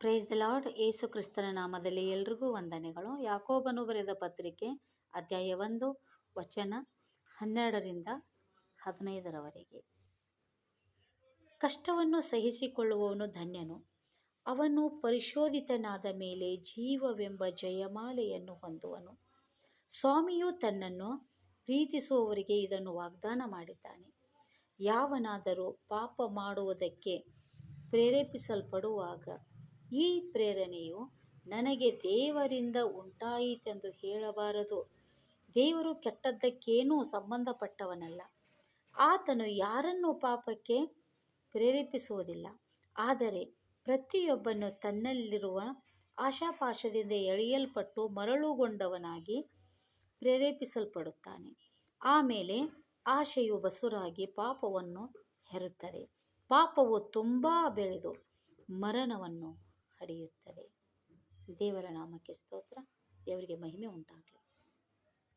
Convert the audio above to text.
Praise the lord ಏಸು ಕ್ರಿಸ್ತನ ನಾಮದಲ್ಲಿ ಎಲ್ರಿಗೂ ವಂದನೆಗಳು. ಯಾಕೋಬನು ಬರೆದ ಪತ್ರಿಕೆ, ಅಧ್ಯಾಯ ಒಂದು, ವಚನ ಹನ್ನೆರಡರಿಂದ ಹದಿನೈದರವರೆಗೆ. ಕಷ್ಟವನ್ನು ಸಹಿಸಿಕೊಳ್ಳುವವನು ಧನ್ಯನು. ಅವನು ಪರಿಶೋಧಿತನಾದ ಮೇಲೆ ಜೀವವೆಂಬ ಜಯಮಾಲೆಯನ್ನು ಹೊಂದುವನು. ಸ್ವಾಮಿಯು ತನ್ನನ್ನು ಪ್ರೀತಿಸುವವರಿಗೆ ಇದನ್ನು ವಾಗ್ದಾನ ಮಾಡಿದ್ದಾನೆ. ಯಾವನಾದರೂ ಪಾಪ ಮಾಡುವುದಕ್ಕೆ ಪ್ರೇರೇಪಿಸಲ್ಪಡುವಾಗ ಈ ಪ್ರೇರಣೆಯು ನನಗೆ ದೇವರಿಂದ ಉಂಟಾಯಿತೆಂದು ಹೇಳಬಾರದು. ದೇವರು ಕೆಟ್ಟದ್ದಕ್ಕೇನೂ ಸಂಬಂಧಪಟ್ಟವನಲ್ಲ. ಆತನು ಯಾರನ್ನೂ ಪಾಪಕ್ಕೆ ಪ್ರೇರೇಪಿಸುವುದಿಲ್ಲ. ಆದರೆ ಪ್ರತಿಯೊಬ್ಬನು ತನ್ನಲ್ಲಿರುವ ಆಶಾಪಾಶದಿಂದ ಎಳೆಯಲ್ಪಟ್ಟು ಮರಳುಗೊಂಡವನಾಗಿ ಪ್ರೇರೇಪಿಸಲ್ಪಡುತ್ತಾನೆ. ಆಮೇಲೆ ಆಶೆಯು ಬಸುರಾಗಿ ಪಾಪವನ್ನು ಹೆರುತ್ತದೆ. ಪಾಪವು ತುಂಬ ಬೆಳೆದು ಮರಣವನ್ನು ಹಡೆಯುತ್ತದೆ ದೇವರ ನಾಮಕ್ಕೆ ಸ್ತೋತ್ರ. ದೇವರಿಗೆ ಮಹಿಮೆ ಉಂಟಾಗಲಿ.